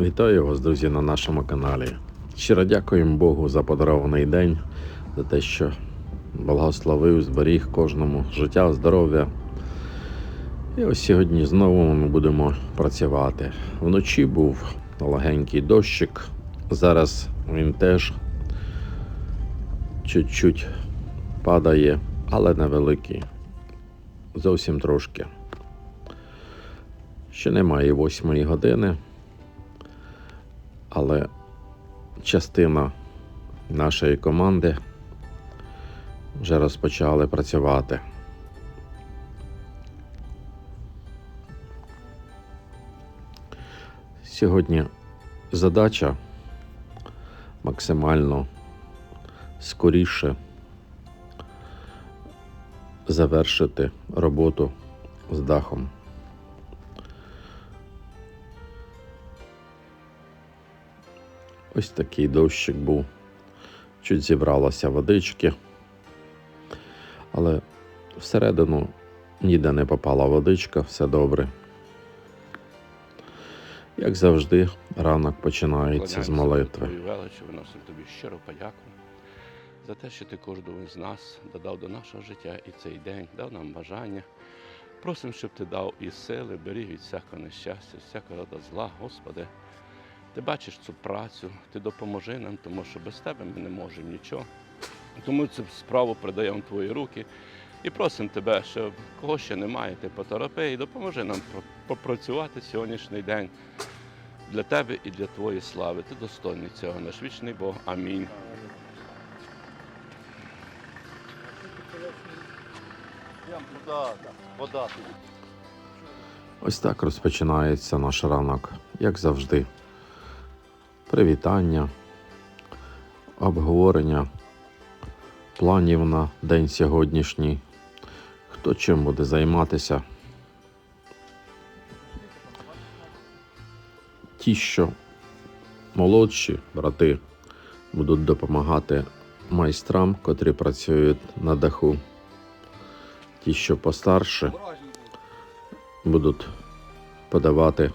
Вітаю вас, друзі, на нашому каналі. Щиро дякуємо Богу за подарований день, за те, що благословив, зберіг кожному життя, здоров'я. І ось сьогодні знову ми будемо працювати. Вночі був легенький дощик. Зараз він теж чуть-чуть падає, але невеликий. Зовсім трошки. Ще немає восьмої години, але частина нашої команди вже розпочали працювати. Сьогодні задача максимально скоріше завершити роботу з дахом. Ось такий дощик був. Чуть зібралося водички, але всередину ніде не попала водичка, все добре. Як завжди, ранок починається з молитви. Величі виносимо тобі щиро подяку за те, що ти кожному з нас додав до нашого життя і цей день, дав нам бажання. Просимо, щоб ти дав і сили, беріг від всякого нещастя, всякого роду зла, Господи. Ти бачиш цю працю, ти допоможи нам, тому що без тебе ми не можемо нічого. Тому цю справу передаємо в твої руки і просимо тебе, щоб кого ще немає, ти поторопи і допоможи нам попрацювати сьогоднішній день для тебе і для твоєї слави. Ти достойний цього, наш вічний Бог. Амінь. Ось так розпочинається наш ранок, як завжди. Привітання, обговорення планів на день сьогоднішній. Хто чим буде займатися. Ті, що молодші брати, будуть допомагати майстрам, котрі працюють на даху. Ті, що постарше, будуть подавати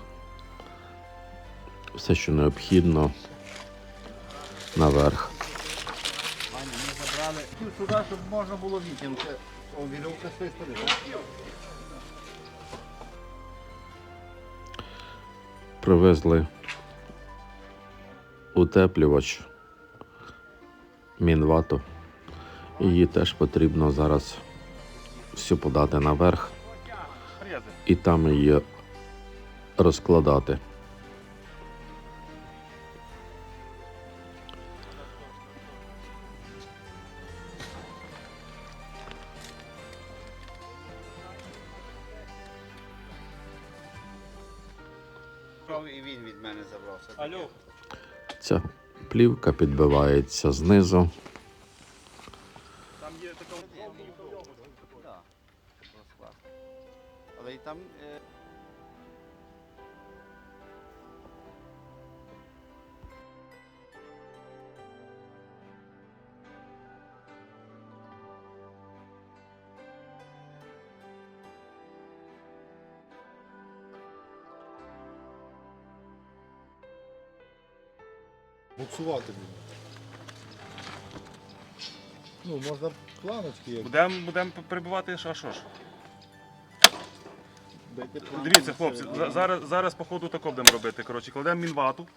все, що необхідно наверх. Пані, ми забрали. Сюди, щоб можна було. О, вірьовка з тої сторони. Привезли утеплювач мінвату. Її теж потрібно зараз всю подати наверх і там її розкладати. Плівка підбивається знизу. Буксувати буде. Ну, можна планочки, як Будемо будем прибувати, а що ж? дайте. Дивіться, хлопці, за- зараз, зараз по ходу тако будемо робити. Коротше, кладемо мінвату,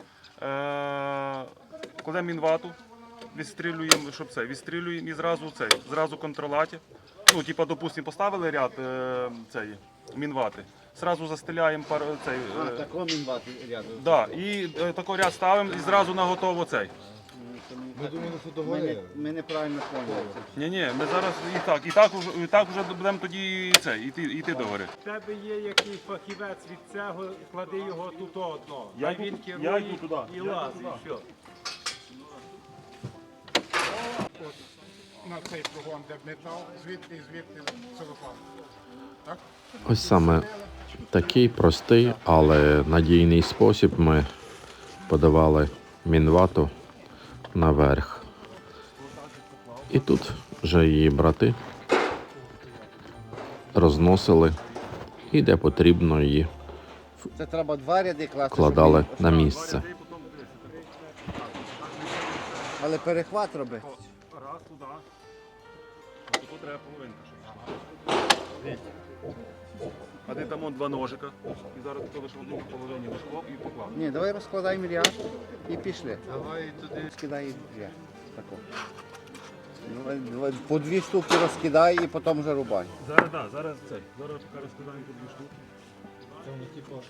е- кладемо мінвату, відстрілюємо, щоб це, відстрілюємо і зразу цей, зразу контролаті. Ну, типа, допустимо, поставили ряд е- цей, мінвати. Зразу застеляємо пар, цей. А, Е- такого він бати рядом. да, і е, тако ряд ставимо і зразу на готово цей. Ми думали, що Ми, ми неправильно поняли. Ні, ні, ми зараз і так, і так уже, і так вже будемо тоді цей, іти, іти до гори. В тебе є якийсь фахівець від цього, клади його тут одного. Я Хай йду- він я керує йду туди, і я йду лазить, все. На цей прогон, де метал, звідти і звідти целофан. Так? Ось саме такий простий, але надійний спосіб ми подавали мінвату наверх. І тут вже її брати розносили і де потрібно її Це треба два ряди класти. вкладали на місце. Але перехват робити. Раз туди. А тут треба половинка. А ти там он два ножика. І зараз ти лише одну половині ложков і поклав. Ні, давай розкладаємо ряд і пішли. Давай туди. Скидай ряд. Тако. Давай, давай, По дві штуки розкидай і потім вже рубай. Зараз, так, зараз цей. Зараз поки розкидаємо по дві штуки. Це вони типу.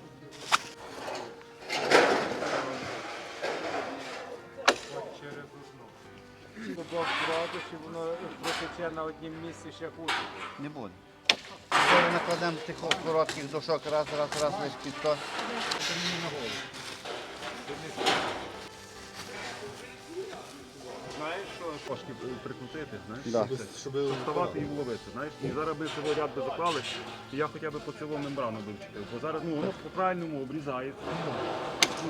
Одну. Додав градусів, воно протече на однім місці ще хуже. Не буде. Зараз накладемо тих коротких дошок, раз, раз, раз, лиш під то. Знаєш, що трошки прикрутити, знаєш? Да. Щоб Вставати і вловити, знаєш? І зараз ми цього ряд би заклали, і я хоча б по цілу мембрану би вчепив. Бо зараз ну, воно по-правильному обрізається.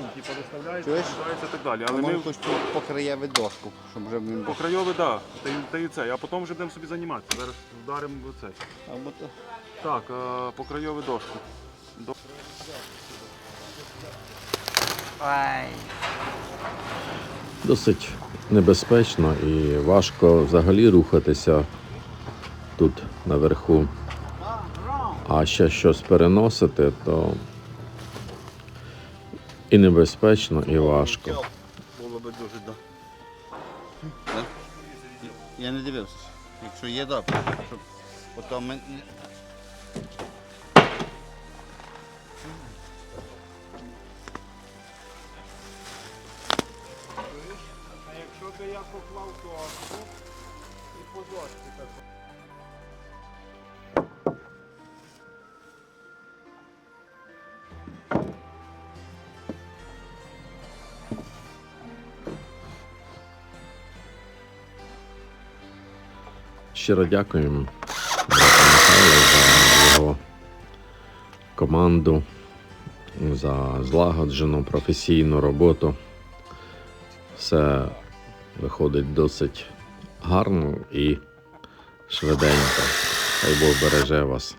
Ну, типу виставляється, Чуєш? і так далі. Але ми хоч тут покриєве дошку, щоб вже він по крайові, так, та, й- та і це. А потім вже будемо собі займатися. Зараз вдаримо в цей. Або то. Так, е, по крайові дошку. Ай. Досить небезпечно і важко взагалі рухатися тут наверху. А ще щось переносити, то і небезпечно, і важко. Було би дуже добре. Я не дивився. Якщо є добре, щоб потім ми... А якщо би я поклав дошку і по дошці так. Щиро дякуємо за його команду, за злагоджену професійну роботу. Все виходить досить гарно і швиденько. Хай Бог береже вас.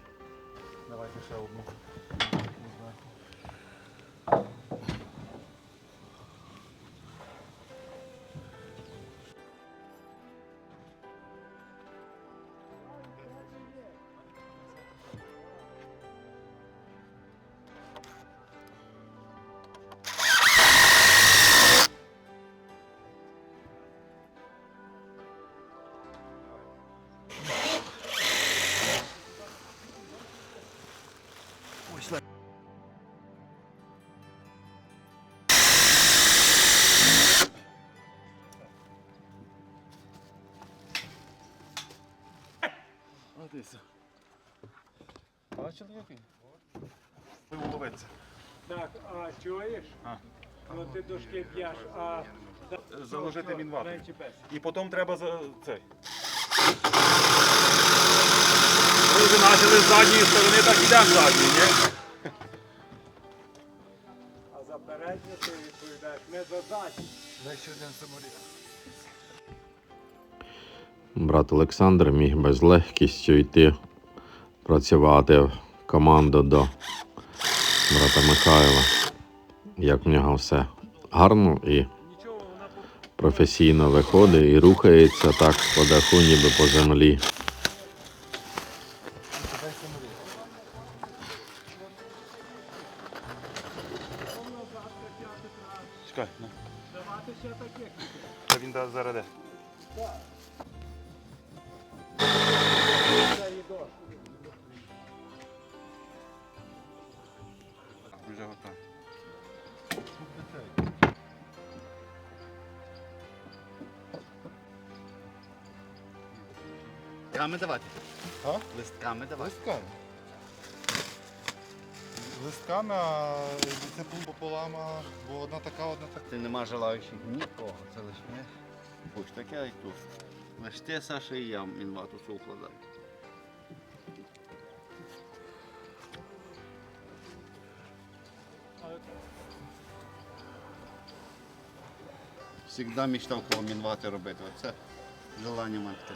Ти дошки б'єш, а Заложити мінвату. Менше. І потім треба за цей. Ми вже почали з задньої сторони, так ідемо з задньої, ні? А за передню ти відповідаєш не за задню. Брат Олександр міг без легкістю йти працювати в команду до брата Михайла. Як в нього все гарно і професійно виходить і рухається так по даху, ніби по землі. Листками давати. А? Листками давати. Листками. Листками, а це пополам, а, бо одна така, одна така. Ти нема желаючих нікого, це лише ми. Ось таке і тут. Лиш ти, Саша, і я мінвату цю укладаю. Всегда мечтав коло мінвати робити. Оце желання мати.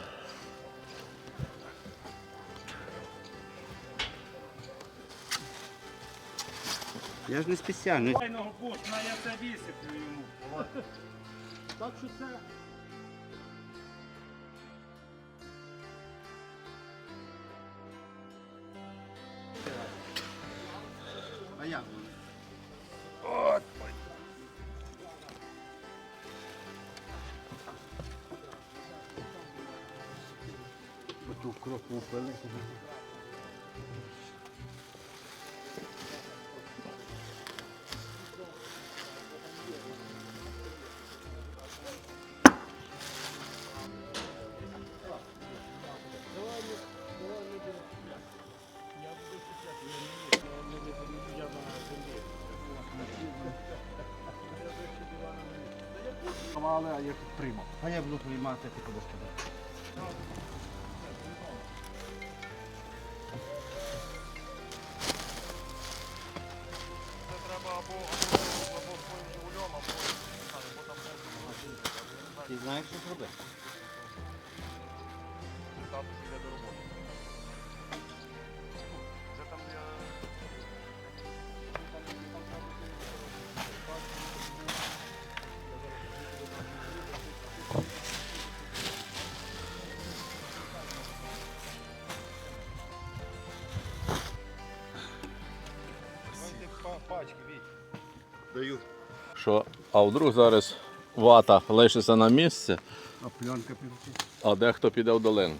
Я ж не спеціально. Файного бус, на я це висиплю йому. Так що це. А як? Оту кроку впили. Приймати ти кудись туди. Ти знаєш, що зробити? Пачки, а вдруг зараз вата лишиться на місці, А пленка піде. а дехто піде в долину.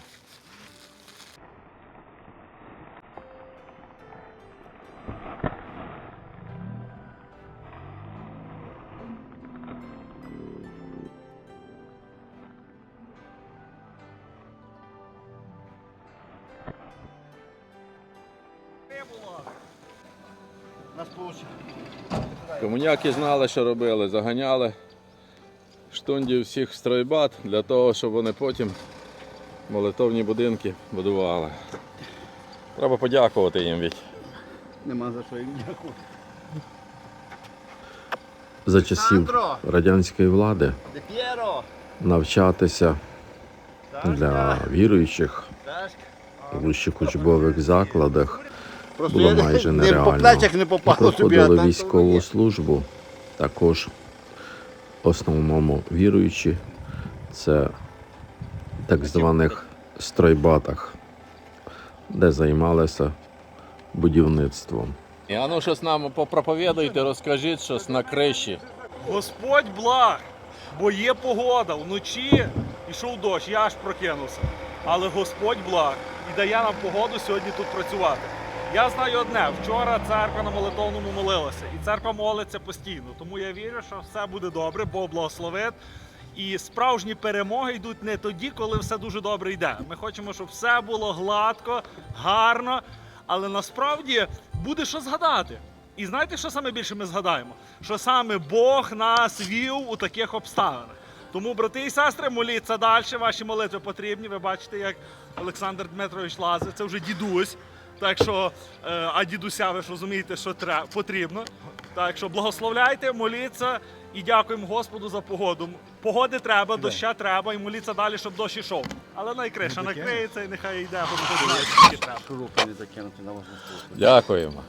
Комуняки знали, що робили, заганяли штундів всіх в стройбат для того, щоб вони потім молитовні будинки будували. Треба подякувати їм від. Нема за що їм дякувати. За часів радянської влади навчатися для віруючих у вищих учбових закладах Просто було я майже не по нереально. плечах не попало собі. Проходили так військову службу, також в основному віруючі, це так званих стройбатах, де займалися будівництвом. А ну щось нам попроповідуйте, розкажіть щось на криші. Господь благ, бо є погода. Вночі йшов дощ, я аж прокинувся. Але Господь благ і дає нам погоду сьогодні тут працювати. Я знаю одне: вчора церква на молитовному молилася, і церква молиться постійно. Тому я вірю, що все буде добре, Бог благословить. І справжні перемоги йдуть не тоді, коли все дуже добре йде. Ми хочемо, щоб все було гладко, гарно, але насправді буде що згадати. І знаєте, що саме більше ми згадаємо? Що саме Бог нас вів у таких обставинах. Тому, брати і сестри, моліться далі. Ваші молитви потрібні. Ви бачите, як Олександр Дмитрович лазить, це вже дідусь. Так що, е, а дідуся, ви ж розумієте, що треба, потрібно. Так що благословляйте, моліться і дякуємо Господу за погоду. Погоди треба, доща треба, і моліться далі, щоб дощ ішов. Але найкриша накриється і нехай йде, скільки треба. Шурупи не закинути на. Дякуємо.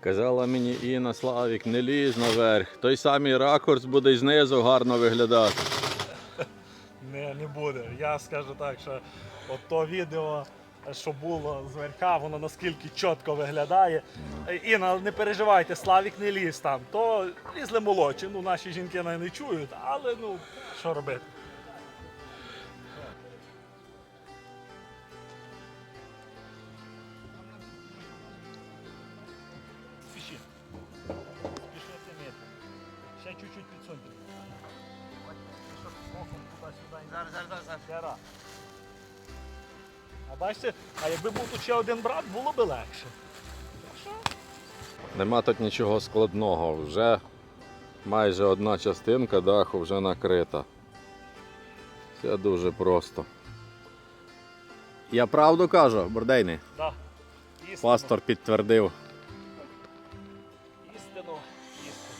Казала мені Інна Славік, не лізь наверх. Той самий ракурс буде й знизу гарно виглядати. Не, не буде. Я скажу так, що от то відео, що було зверха, воно наскільки чітко виглядає. І не переживайте, Славік не ліз там. То лізли молодші. Ну, наші жінки не чують, але ну, що робити. Ще один брат, було би легше. Нема тут нічого складного. Вже майже одна частинка даху вже накрита. Все дуже просто. Я правду кажу, Бордейний. Да. Пастор підтвердив. істину, істину.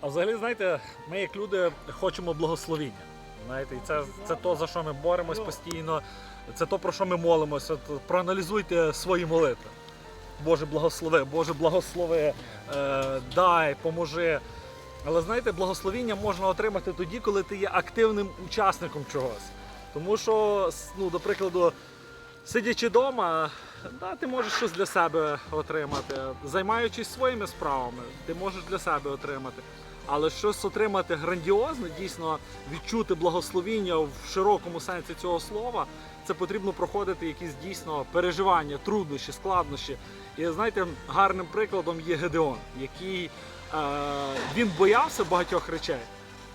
А взагалі, знаєте, ми як люди хочемо благословіння. Знаєте, і це, це то, за що ми боремось постійно, це то, про що ми молимося. Проаналізуйте свої молитви. Боже, благослови, Боже, благослови, е, дай, поможи. Але знаєте, благословіння можна отримати тоді, коли ти є активним учасником чогось. Тому що, ну, до прикладу, сидячи вдома, да, ти можеш щось для себе отримати. Займаючись своїми справами, ти можеш для себе отримати. Але щось отримати грандіозне, дійсно відчути благословіння в широкому сенсі цього слова, це потрібно проходити якісь дійсно переживання, труднощі, складнощі. І знаєте, гарним прикладом є Гедеон, який е, він боявся багатьох речей,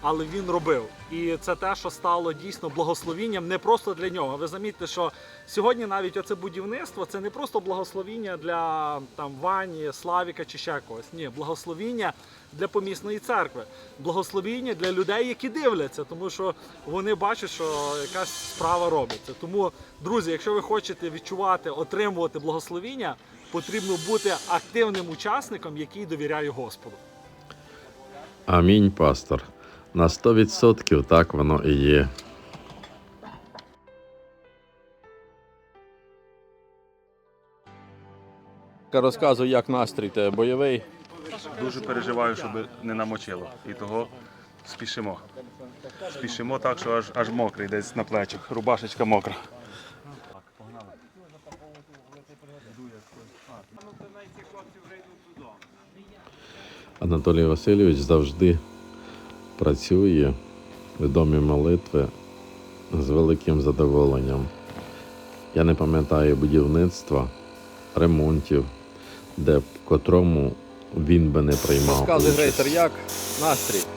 але він робив. І це те, що стало дійсно благословінням не просто для нього. Ви замітьте, що сьогодні навіть оце будівництво це не просто благословіння для там Вані, Славіка чи ще когось. Ні, благословіння для помісної церкви, благословіння для людей, які дивляться, тому що вони бачать, що якась справа робиться. Тому, друзі, якщо ви хочете відчувати, отримувати благословіння, потрібно бути активним учасником, який довіряє Господу. Амінь, пастор. На 100% так воно і є. Розказуй, як настрій тебе бойовий. Дуже переживаю, щоб не намочило. І того спішимо. Спішимо так, що аж, аж мокрий десь на плечах. Рубашечка мокра. Анатолій Васильович завжди працює відомі молитви з великим задоволенням. Я не пам'ятаю будівництва, ремонтів, де б котрому він би не приймав. Участь. Грейтер, як настрій?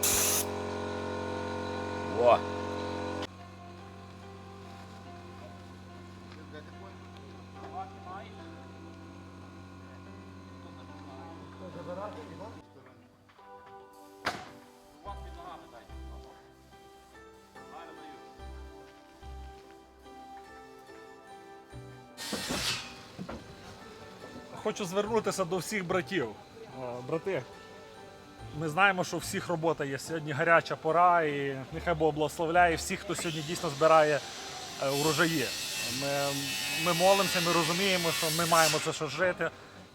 Хочу звернутися до всіх братів. Брати, ми знаємо, що у всіх робота є. Сьогодні гаряча пора, і нехай Бог благословляє всіх, хто сьогодні дійсно збирає е, урожаї. Ми, ми молимося, ми розуміємо, що ми маємо це що жити,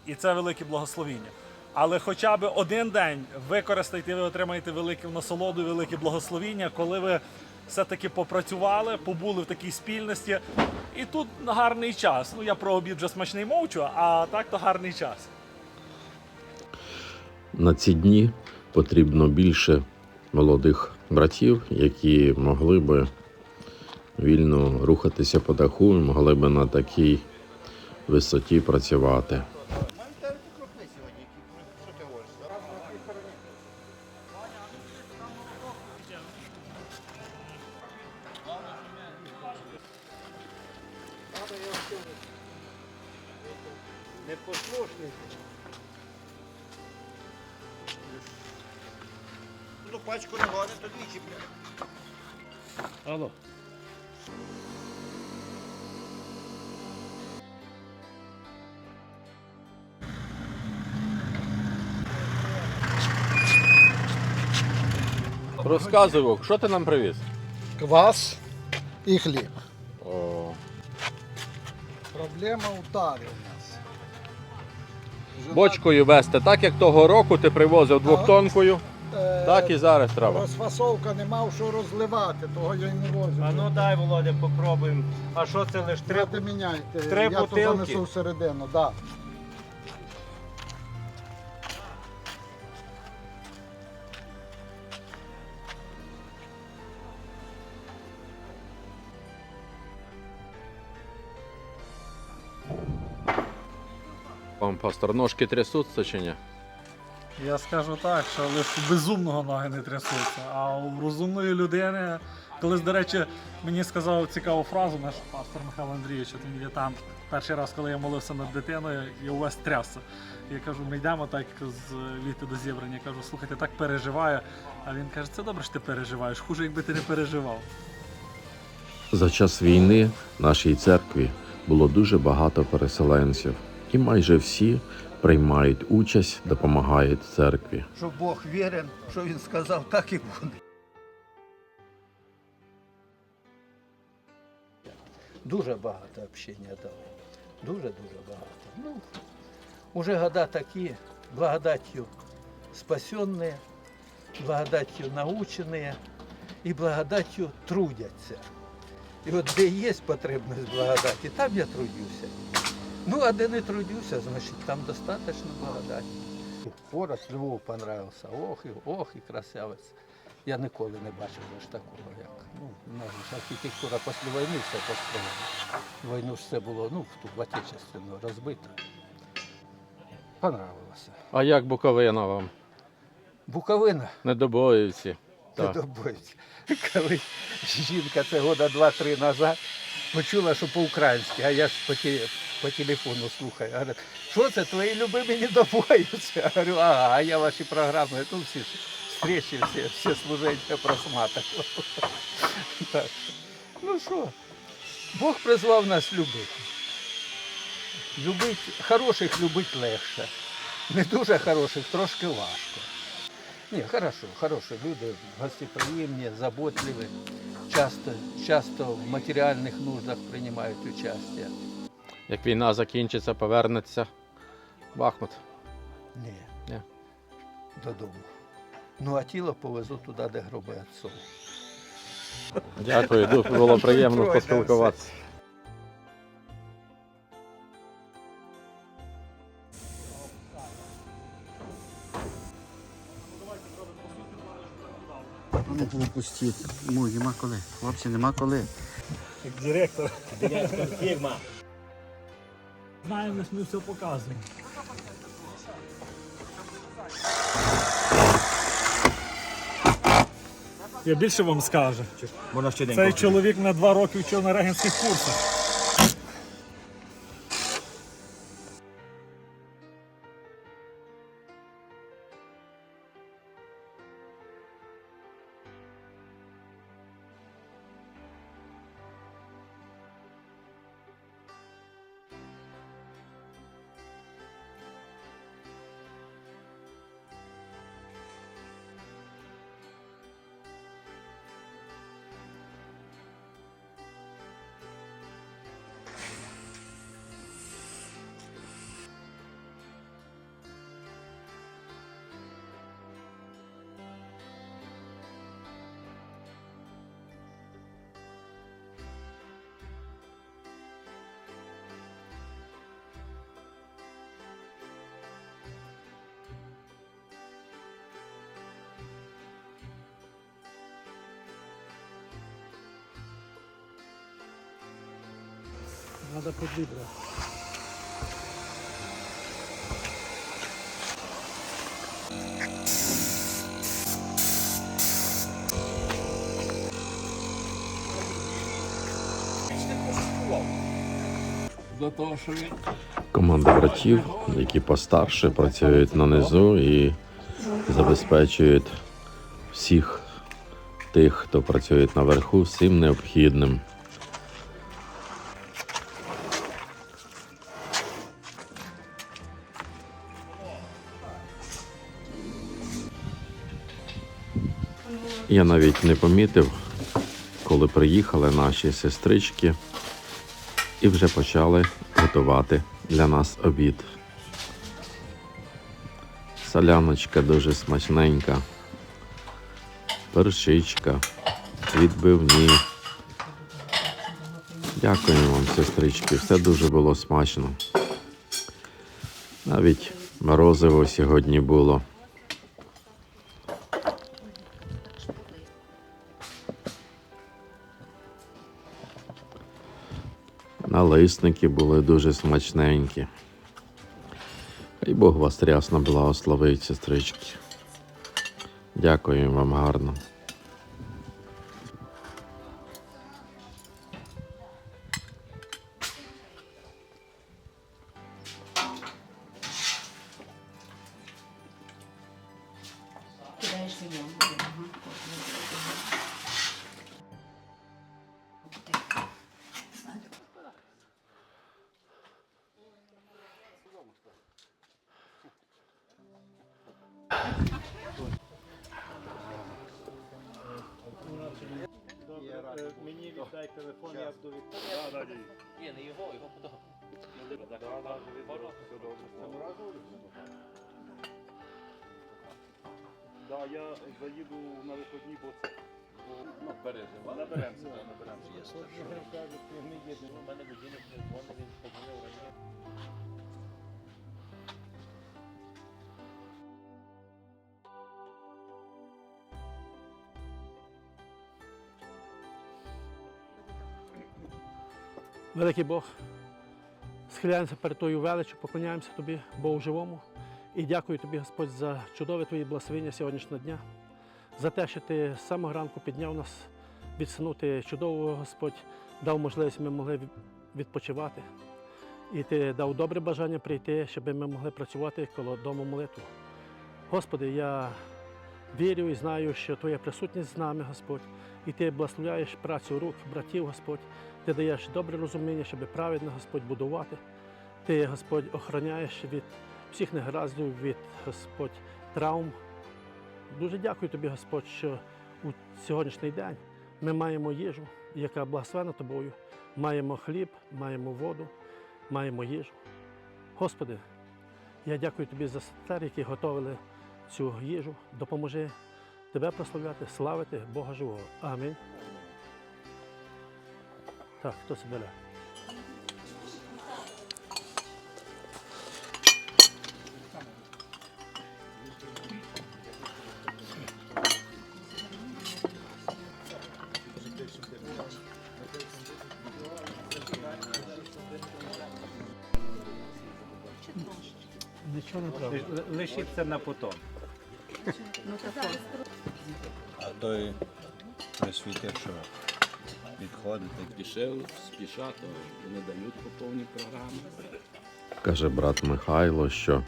і це велике благословіння. Але хоча б один день використайте, ви отримаєте велику насолоду, велике благословіння, коли ви все-таки попрацювали, побули в такій спільності. І тут гарний час. Ну я про обід вже смачний мовчу, а так то гарний час. На ці дні потрібно більше молодих братів, які могли би вільно рухатися по даху могли би на такій висоті працювати. Розказуй, Вовк, що ти нам привіз? Квас і хліб. О, Проблема у тарі у нас. Жена, бочкою вести, так як того року ти привозив двохтонкою, е, так і зараз треба. Розфасовка не мав що розливати, того я й не возив. А ну дай, Володя, попробуємо. А що це лиш три? Треба міняйте. три я бутилки? то занесу всередину, да. Пастор, ножки трясуться чи ні? Я скажу так, що лише у безумного ноги не трясуться. А у розумної людини, колись, до речі, мені сказав цікаву фразу наш пастор Михайло Андрійович, от він є там перший раз, коли я молився над дитиною, і увесь трясся. Я кажу, ми йдемо так з літа до зібрання. Я кажу, слухайте, так переживаю. А він каже, це добре, що ти переживаєш. Хуже, якби ти не переживав. За час війни в нашій церкві було дуже багато переселенців, і майже всі приймають участь, допомагають церкві. що Бог вірен, що він сказав, так і буде. Дуже багато общення дали. Дуже-дуже багато. Ну, Уже года такие, благодатью спасенные, благодатью наученные и благодатью трудятся. І от де є потребність благодаті, там я трудюся. Ну, а де не трудюся, значить там достатньо благодаті. Порос Львов понравився. Ох, і ох, і красавець. Я ніколи не бачив аж такого, як. Ну, ж архітектура після війни все построєна. Війну ж все було, ну, в ту в Отечественну розбито. Понравилося. А як Буковина вам? Буковина Недобоївці. не Так. добоїться. Коли жінка це года два-три назад почула, що по-українськи, а я ж по, те- по телефону слухаю. Говорить, що це твої любимі не? Я говорю, ага, а я ваші програми, ну всі встречі, всі, всі служення просматривав. Так. Ну що, Бог призвав нас любити. Любить, хороших любить легше. Не дуже хороших, трошки важко. Ні, хорошо, хороші люди, гостеприємні, заботливі, часто, часто в матеріальних нуждах приймають участь. Як війна закінчиться, повернеться Бахмут. Ні. Ні. Додому. Ну а тіло повезу туди, де гроби отцов. Дякую, дуже було приємно поспілкуватися. Не було пустити. Му, нема коли. Хлопці, нема коли. Як директор. Директор фірма. Знаємо, ми все показуємо. Я більше вам скажу. Цей чоловік на два роки вчив на регенських курсах. Надо подрібрати. Команда братів, які постарше працюють на низу і забезпечують всіх тих, хто працює наверху, всім необхідним. Я навіть не помітив, коли приїхали наші сестрички і вже почали готувати для нас обід. Соляночка дуже смачненька, першичка, відбивні. Дякую вам, сестрички, все дуже було смачно. Навіть морозиво сьогодні було. Налисники були дуже смачненькі. Хай Бог вас рясно благословить, сестрички. Дякую вам гарно. Заїду на виходні, бо це. Наберемося, да, наберемося. Великий Бог, схиляємося перед Тою величчю, поклоняємося Тобі, Богу живому. І дякую Тобі, Господь, за чудове Твої благословення сьогоднішнього дня, за те, що Ти з самого ранку підняв нас відсунути чудового, Господь, дав можливість, ми могли відпочивати. І Ти дав добре бажання прийти, щоб ми могли працювати коло дому молитву. Господи, я вірю і знаю, що Твоя присутність з нами, Господь, і Ти благословляєш працю рук братів, Господь. Ти даєш добре розуміння, щоб праведно Господь будувати. Ти, Господь, охороняєш від всіх негараздів, від Господь травм. Дуже дякую тобі, Господь, що у сьогоднішній день ми маємо їжу, яка благословена тобою. Маємо хліб, маємо воду, маємо їжу. Господи, я дякую тобі за сестер, які готовили цю їжу. Допоможи тебе прославляти, славити Бога живого. Амінь. Так, хто себе Лишиться на потом. А той присвітив, що відходить. Пішов, спішати, не дають по повній програмі. Каже брат Михайло, що?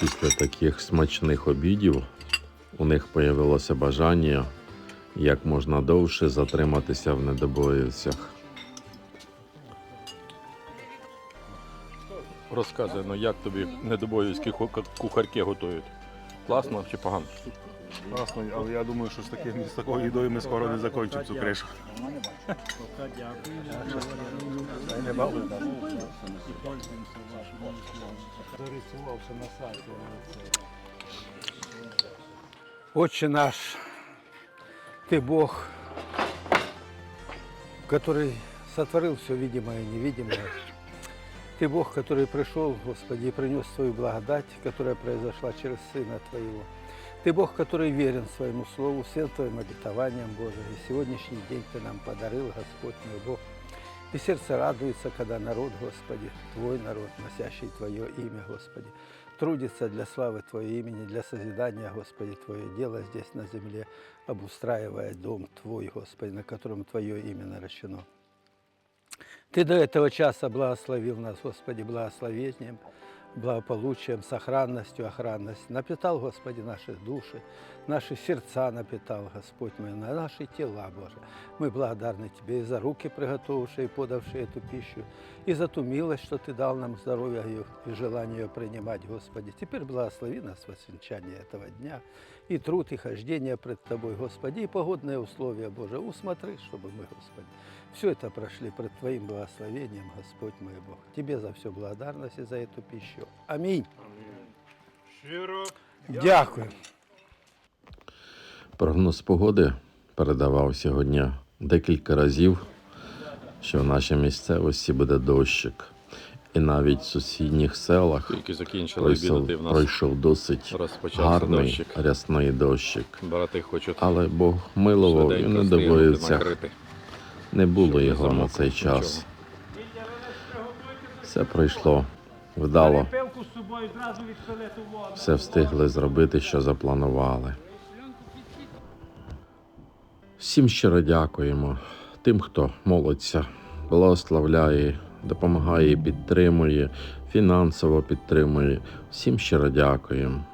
після таких смачних обідів у них появилося бажання як можна довше затриматися в недобоївцях. Розказуй, ну як тобі недобоївські ку- кухарки готують? Класно чи погано? Класно, але я думаю, що з таким з такою їдою ми скоро не закінчимо цю кришу. Зарисувався на сайті. Отче наш, Ты Бог, который сотворил все видимое и невидимое. Ты Бог, который пришел, Господи, и принес Твою благодать, которая произошла через Сына Твоего. Ты Бог, который верен своему Слову, всем Твоим обетованиям, Боже. И сегодняшний день Ты нам подарил, Господь мой Бог. И сердце радуется, когда народ, Господи, Твой народ, носящий Твое имя, Господи, трудится для славы Твоего имени, для созидания, Господи, Твое дело здесь на земле, обустраивая дом Твой, Господи, на котором Твое имя наращено. Ты до этого часа благословил нас, Господи, благословением, благополучием, сохранностью, охранностью. Напитал, Господи, наши души, наши сердца напитал, Господь мой, на наши тела, Боже. Мы благодарны Тебе и за руки, приготовившие и подавшие эту пищу, и за ту милость, что Ты дал нам здоровье и желание ее принимать, Господи. Теперь благослови нас в освящении этого дня, и труд, и хождение пред Тобой, Господи, и погодные условия, Боже. Усмотри, чтобы мы, Господи, все это прошли пред Твоим благословением, Господь мой Бог. Тебе за все благодарность и за эту пищу. Аминь. Дякую. Прогноз погоди передавав сьогодні декілька разів, що в нашій місцевості буде дощик. І навіть в сусідніх селах Тільки пройшов, в нас. пройшов досить гарний дощик. рясний дощик. Брати хочуть Але Бог милував і не накрити. Не було його на цей час. Все пройшло вдало. Все встигли зробити, що запланували. Всім щиро дякуємо тим, хто молиться, благословляє, допомагає, підтримує, фінансово підтримує. Всім щиро дякуємо.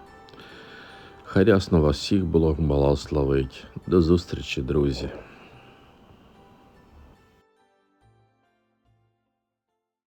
Хай рясно вас всіх Бог благословить. До зустрічі, друзі.